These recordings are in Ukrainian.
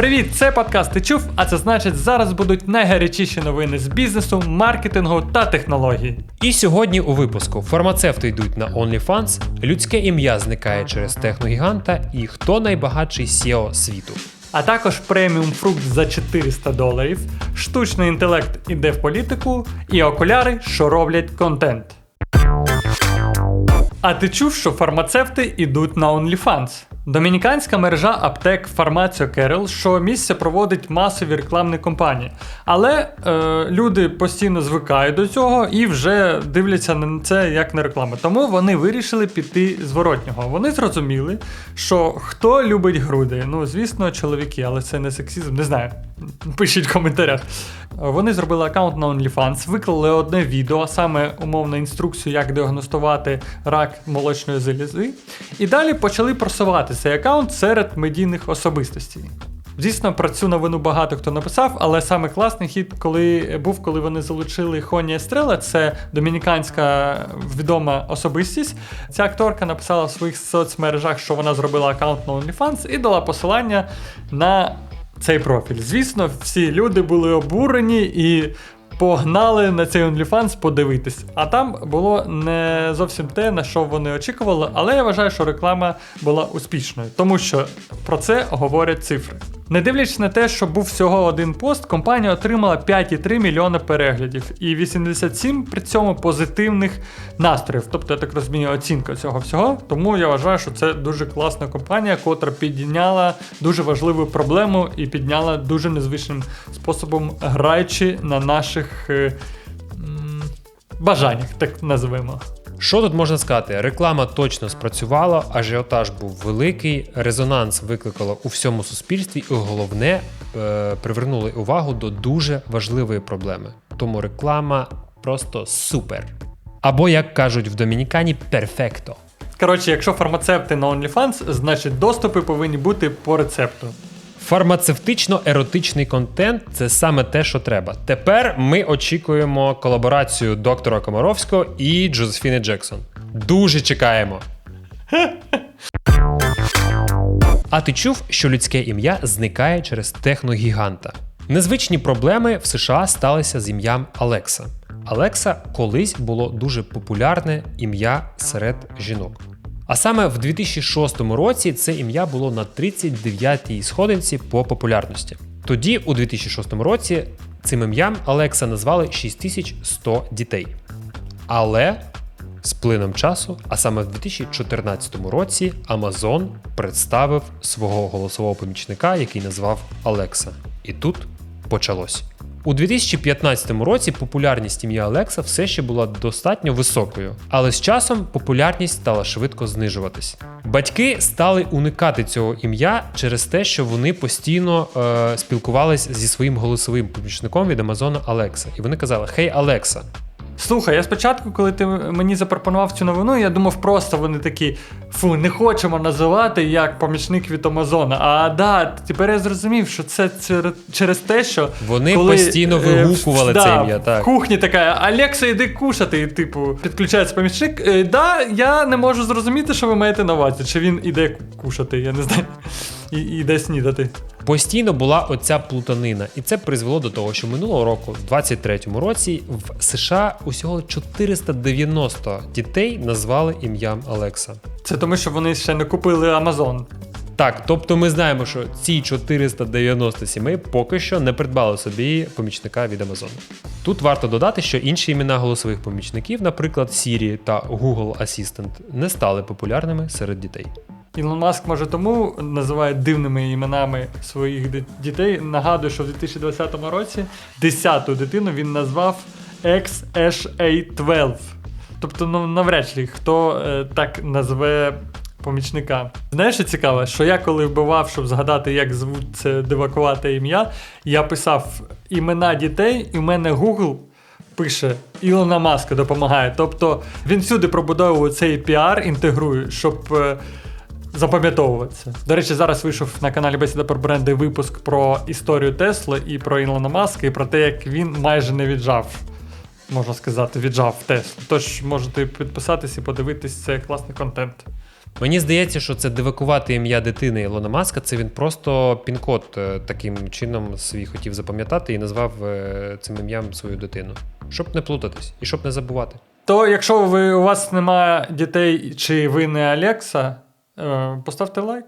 Привіт, це подкаст Ти чув, а це значить, зараз будуть найгарячіші новини з бізнесу, маркетингу та технологій. І сьогодні у випуску фармацевти йдуть на OnlyFans, людське ім'я зникає через техногіганта і хто найбагатший SEO світу. А також преміум фрукт за 400 доларів, штучний інтелект іде в політику, і окуляри, що роблять контент. А ти чув, що фармацевти йдуть на OnlyFans? Домініканська мережа аптек Фармаціо Керел щомісяця проводить масові рекламні кампанії. Але е, люди постійно звикають до цього і вже дивляться на це як на рекламу. Тому вони вирішили піти зворотнього. Вони зрозуміли, що хто любить груди. Ну, звісно, чоловіки, але це не сексізм, не знаю. Пишіть в коментарях. Вони зробили аккаунт на OnlyFans, виклали одне відео, саме умовну інструкцію, як діагностувати рак молочної залізи. І далі почали просувати цей аккаунт серед медійних особистостей. Звісно, про цю новину багато хто написав, але саме класний хід, коли був, коли вони залучили Хоні Естрела, це домініканська відома особистість. Ця акторка написала в своїх соцмережах, що вона зробила аккаунт на OnlyFans і дала посилання на цей профіль. Звісно, всі люди були обурені і погнали на цей OnlyFans подивитись. А там було не зовсім те, на що вони очікували, але я вважаю, що реклама була успішною, тому що про це говорять цифри. Не дивлячись на те, що був всього один пост, компанія отримала 5,3 мільйона переглядів і 87 при цьому позитивних настроїв. Тобто, я так розумію, оцінка цього всього. Тому я вважаю, що це дуже класна компанія, котра підняла дуже важливу проблему і підняла дуже незвичним способом, граючи на наших е, м, бажаннях, так називаємо. Що тут можна сказати? Реклама точно спрацювала, ажіотаж був великий, резонанс викликало у всьому суспільстві, і головне е, привернули увагу до дуже важливої проблеми. Тому реклама просто супер. Або, як кажуть в Домінікані, перфекто. Коротше, якщо фармацевти на OnlyFans, значить доступи повинні бути по рецепту. Фармацевтично-еротичний контент це саме те, що треба. Тепер ми очікуємо колаборацію доктора Комаровського і Джозефіни Джексон. Дуже чекаємо. А ти чув, що людське ім'я зникає через техногіганта? Незвичні проблеми в США сталися з ім'ям Алекса. Алекса колись було дуже популярне ім'я серед жінок. А саме в 2006 році це ім'я було на 39-й сходинці по популярності. Тоді, у 2006 році, цим ім'ям Алекса назвали 6100 дітей. Але з плином часу, а саме в 2014 році, Amazon представив свого голосового помічника, який назвав Алекса. І тут почалось. У 2015 році популярність ім'я Алекса все ще була достатньо високою, але з часом популярність стала швидко знижуватись. Батьки стали уникати цього ім'я через те, що вони постійно е, спілкувалися зі своїм голосовим помічником від Амазона Алекса. І вони казали: Хей, Алекса, Слухай, я спочатку, коли ти мені запропонував цю новину, я думав, просто вони такі фу, не хочемо називати як помічник від Амазона. А да, тепер я зрозумів, що це через те, що Вони коли, постійно е, вигукували да, це ім'я, так. В кухні така Алекса, іди кушати. І, типу, підключається помічник. Е, да, я не можу зрозуміти, що ви маєте на увазі. Чи він іде кушати, я не знаю. І іде снідати. Постійно була оця плутанина, і це призвело до того, що минулого року, в 23-му році, в США усього 490 дітей назвали ім'ям Алекса. Це тому, що вони ще не купили Амазон. Так, тобто ми знаємо, що ці 490 сімей поки що не придбали собі помічника від Амазону. Тут варто додати, що інші імена голосових помічників, наприклад, Siri та Google Assistant, не стали популярними серед дітей. Ілон Маск може тому називає дивними іменами своїх дітей. Нагадую, що в 2020 році 10-ту дитину він назвав XSA12. Тобто, ну навряд чи хто е, так назве помічника. Знаєш, що цікаве, що я коли вбивав, щоб згадати, як звуть це дивакувате ім'я, я писав імена дітей, і в мене Google пише Ілона Маска допомагає. Тобто він всюди пробудовує цей піар, інтегрує, щоб. Запам'ятовуватися. До речі, зараз вийшов на каналі Бесіда про бренди випуск про історію Тесла і про Ілона Маска, і про те, як він майже не віджав, можна сказати, віджав Теслу. Тож можете підписатись і подивитись, це класний контент. Мені здається, що це дивакувати ім'я дитини Ілона Маска. Це він просто пін-код е, таким чином свій хотів запам'ятати і назвав е, цим ім'ям свою дитину. Щоб не плутатись і щоб не забувати. То якщо ви, у вас немає дітей чи ви не Алекса, поставте лайк.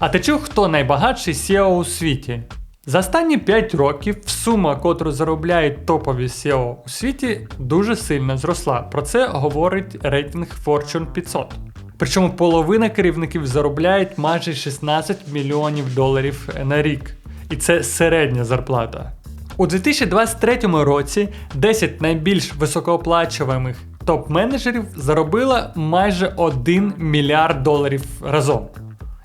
А ти чув, хто найбагатший SEO у світі? За останні 5 років сума, котру заробляють топові SEO у світі, дуже сильно зросла. Про це говорить рейтинг Fortune 500. Причому половина керівників заробляють майже 16 мільйонів доларів на рік. І це середня зарплата. У 2023 році 10 найбільш високооплачуваних топ-менеджерів заробила майже 1 мільярд доларів разом.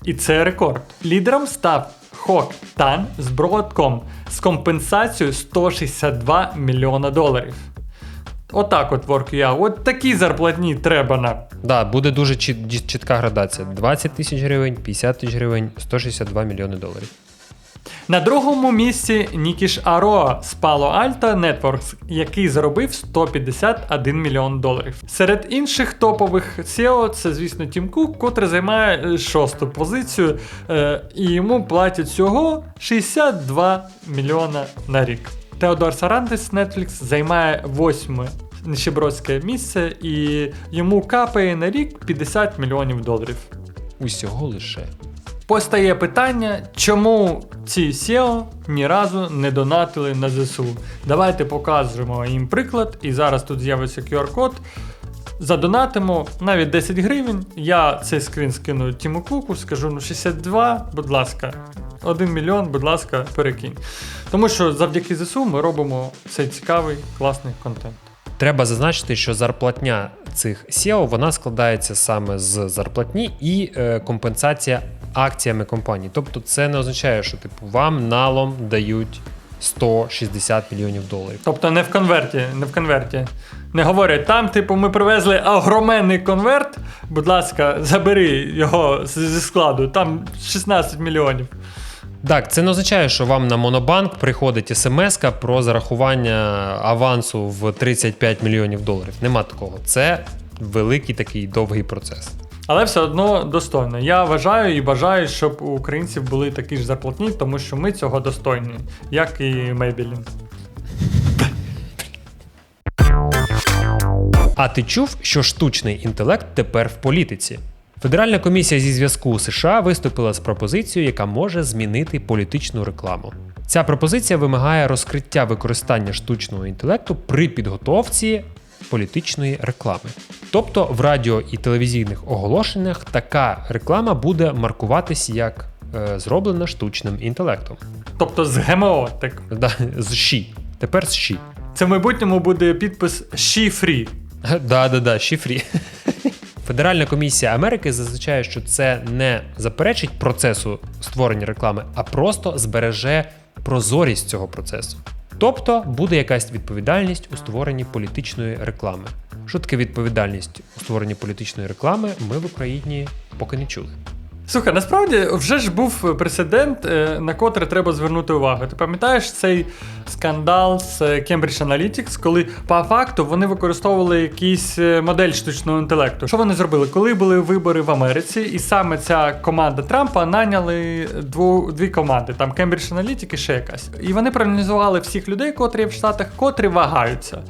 І це рекорд. Лідером став Хок Тан з Broadcom з компенсацією 162 мільйона доларів. Отак от WorkUA. От такі зарплатні треба нам. Да, буде дуже чіт- чітка градація: 20 тисяч гривень, 50 тисяч гривень, 162 мільйони доларів. На другому місці Нікіш Ароа з Palo Alto Networks, який заробив 151 мільйон доларів. Серед інших топових SEO це, звісно, Тім Кук, котрий займає шосту позицію, е, і йому платять всього 62 мільйона на рік. Теодор Сарантис з Netflix займає восьме нищебродське місце, і йому капає на рік 50 мільйонів доларів. Усього лише. Постає питання, чому ці SEO ні разу не донатили на ЗСУ. Давайте покажемо їм приклад, і зараз тут з'явиться QR-код. Задонатимо навіть 10 гривень. Я цей скрін скину Тіму Куку, скажу ну 62, будь ласка, 1 мільйон, будь ласка, перекинь. Тому що завдяки ЗСУ ми робимо цей цікавий, класний контент. Треба зазначити, що зарплатня цих SEO вона складається саме з зарплатні і е, компенсація акціями компанії. Тобто це не означає, що типу вам налом дають 160 мільйонів доларів. Тобто не в конверті, не в конверті. Не говорять, там, типу, ми привезли огроменний конверт. Будь ласка, забери його зі складу, там 16 мільйонів. Так, це не означає, що вам на Монобанк приходить смс про зарахування авансу в 35 мільйонів доларів. Нема такого. Це великий такий довгий процес. Але все одно достойно. Я вважаю і бажаю, щоб у українців були такі ж зарплатні, тому що ми цього достойні, як і Мейбілін. А ти чув, що штучний інтелект тепер в політиці? Федеральна комісія зі зв'язку США виступила з пропозицією, яка може змінити політичну рекламу. Ця пропозиція вимагає розкриття використання штучного інтелекту при підготовці політичної реклами. Тобто в радіо і телевізійних оголошеннях така реклама буде маркуватись як е, зроблена штучним інтелектом. Тобто з ГМО. Так. Да, з ШІ. Тепер з ШІ. Це в майбутньому буде підпис «She Free». Да, да, да, шифрі. Федеральна комісія Америки зазначає, що це не заперечить процесу створення реклами, а просто збереже прозорість цього процесу. Тобто буде якась відповідальність у створенні політичної реклами. Що таке відповідальність у створенні політичної реклами? Ми в Україні поки не чули. Слухай, насправді вже ж був прецедент, е, на котрий треба звернути увагу. Ти пам'ятаєш цей скандал з е, Cambridge Analytics, коли по факту вони використовували якийсь е, модель штучного інтелекту. Що вони зробили? Коли були вибори в Америці, і саме ця команда Трампа наняли дву, дві команди, там Cambridge Analytica і ще якась. І вони проаналізували всіх людей, котрі в Штатах, котрі вагаються.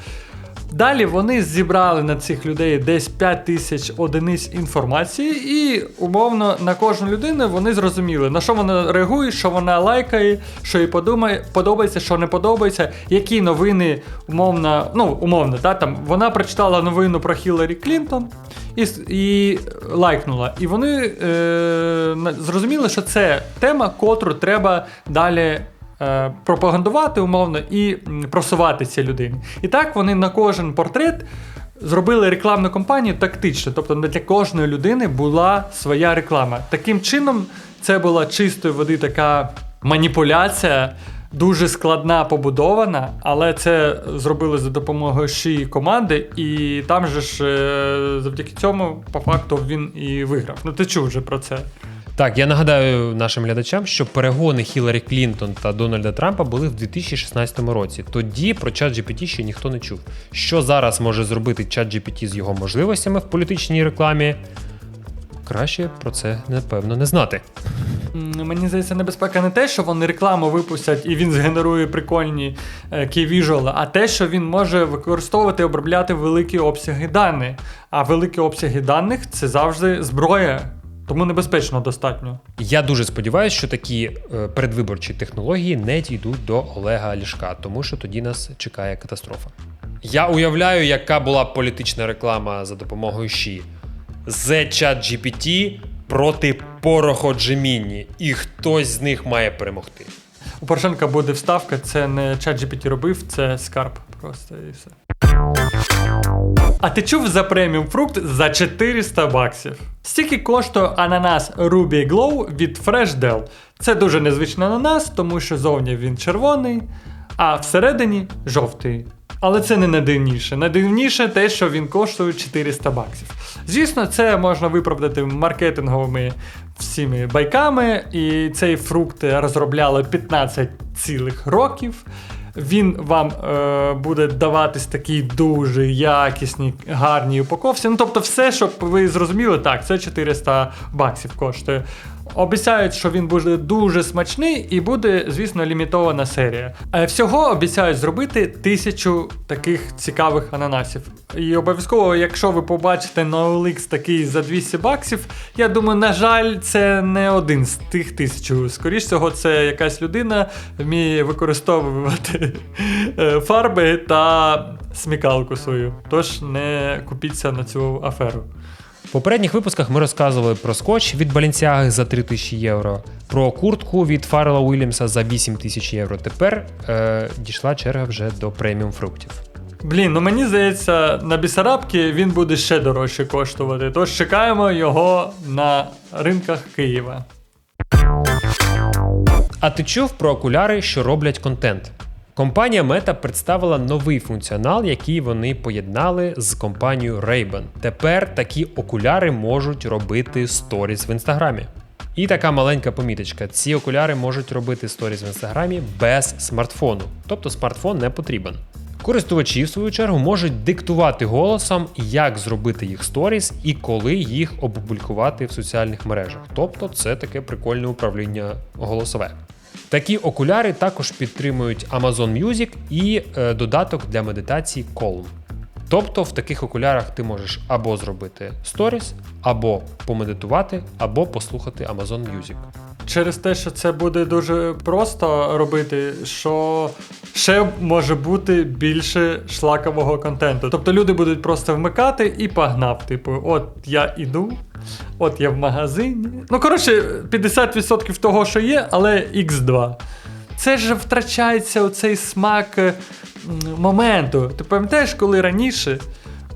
Далі вони зібрали на цих людей десь 5 тисяч одиниць інформації, і умовно на кожну людину вони зрозуміли, на що вона реагує, що вона лайкає, що їй подумає, подобається, що не подобається, які новини умовно, ну умовно, да, там вона прочитала новину про Хіларі Клінтон і, і лайкнула. І вони е, зрозуміли, що це тема, котру треба далі пропагандувати умовно і просувати ці людини. І так вони на кожен портрет зробили рекламну кампанію тактично, тобто для кожної людини була своя реклама. Таким чином, це була чистої води така маніпуляція. Дуже складна побудована, але це зробили за допомогою шиї команди, і там же ж е, завдяки цьому, по факту, він і виграв. Ну ти чув вже про це. Так, я нагадаю нашим глядачам, що перегони Хіларі Клінтон та Дональда Трампа були в 2016 році. Тоді про ChatGPT ще ніхто не чув. Що зараз може зробити ChatGPT з його можливостями в політичній рекламі? Краще про це напевно не знати. Мені здається, небезпека не те, що вони рекламу випустять і він згенерує прикольні кей-віжуали, а те, що він може використовувати і обробляти великі обсяги даних. А великі обсяги даних це завжди зброя, тому небезпечно достатньо. Я дуже сподіваюся, що такі е, передвиборчі технології не дійдуть до Олега Ляшка, тому що тоді нас чекає катастрофа. Я уявляю, яка була політична реклама за допомогою ЩІ. The ChatGPT проти пороходжемінні, і хтось з них має перемогти. У Порошенка буде вставка, це не ChatGPT робив, це скарб просто і все. А ти чув за преміум фрукт за 400 баксів? Стільки коштує ананас Ruby Glow від FreshDel. Це дуже незвичний ананас, тому що зовні він червоний, а всередині жовтий. Але це не найдивніше. Найдивніше те, що він коштує 400 баксів. Звісно, це можна виправдати маркетинговими всіми байками, і цей фрукт розробляли 15 цілих років. Він вам е, буде даватись такій дуже якісній, гарній упаковці. Ну, тобто, все, щоб ви зрозуміли, так, це 400 баксів коштує. Обіцяють, що він буде дуже смачний і буде, звісно, лімітована серія. Е, Всього обіцяють зробити тисячу таких цікавих ананасів. І обов'язково, якщо ви побачите на OLX такий за 200 баксів, я думаю, на жаль, це не один з тих тисячу. Скоріше всього, це якась людина вміє використовувати е, фарби та смікалку свою. Тож не купіться на цю аферу. В попередніх випусках ми розказували про скотч від Balenciaga за 3000 євро, про куртку від Фаррела Уільямса за 8000 євро. Тепер е, дійшла черга вже до преміум фруктів. Блін, ну мені здається, на Бісарабці він буде ще дорожче коштувати. Тож чекаємо його на ринках Києва. А ти чув про окуляри, що роблять контент? Компанія Meta представила новий функціонал, який вони поєднали з компанією Ray-Ban. Тепер такі окуляри можуть робити сторіс в інстаграмі. І така маленька поміточка: ці окуляри можуть робити сторіс в інстаграмі без смартфону, тобто смартфон не потрібен. Користувачі, в свою чергу, можуть диктувати голосом, як зробити їх сторіс і коли їх опублікувати в соціальних мережах. Тобто, це таке прикольне управління голосове. Такі окуляри також підтримують Amazon Music і е, додаток для медитації Calm. Тобто в таких окулярах ти можеш або зробити сторіс, або помедитувати, або послухати Amazon Music. Через те, що це буде дуже просто робити, що ще може бути більше шлакового контенту. Тобто люди будуть просто вмикати і погнав. Типу, от я іду, от я в магазині. Ну, коротше, 50% того, що є, але X2. Це ж втрачається оцей смак е, моменту. Ти пам'ятаєш, коли раніше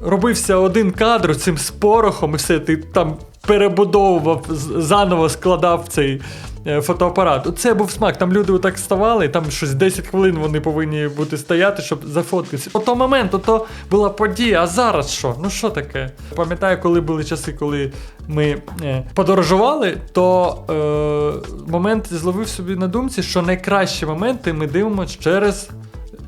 робився один кадр цим спорохом, і все, ти там перебудовував, заново складав цей е, фотоапарат. Це був смак. Там люди отак ставали, там щось 10 хвилин вони повинні бути стояти, щоб зафоткатися. Ото момент, ото була подія. А зараз що? Ну що таке? Пам'ятаю, коли були часи, коли ми е, подорожували, то е, момент зловив собі на думці, що найкращі моменти ми дивимося через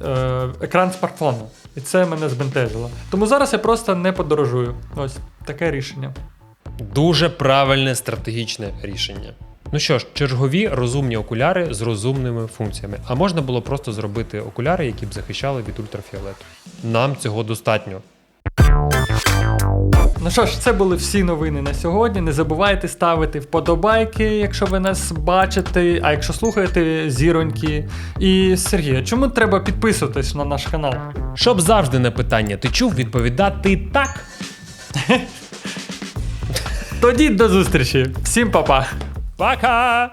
е, екран смартфону. І це мене збентежило. Тому зараз я просто не подорожую. Ось таке рішення. Дуже правильне стратегічне рішення. Ну що ж, чергові розумні окуляри з розумними функціями. А можна було просто зробити окуляри, які б захищали від ультрафіолету. Нам цього достатньо. Ну що ж, це були всі новини на сьогодні. Не забувайте ставити вподобайки, якщо ви нас бачите, а якщо слухаєте зіроньки. І Сергій, чому треба підписуватись на наш канал? Щоб завжди на питання ти чув відповідати так. Тоді до зустрічі. Всім па-па. Пока!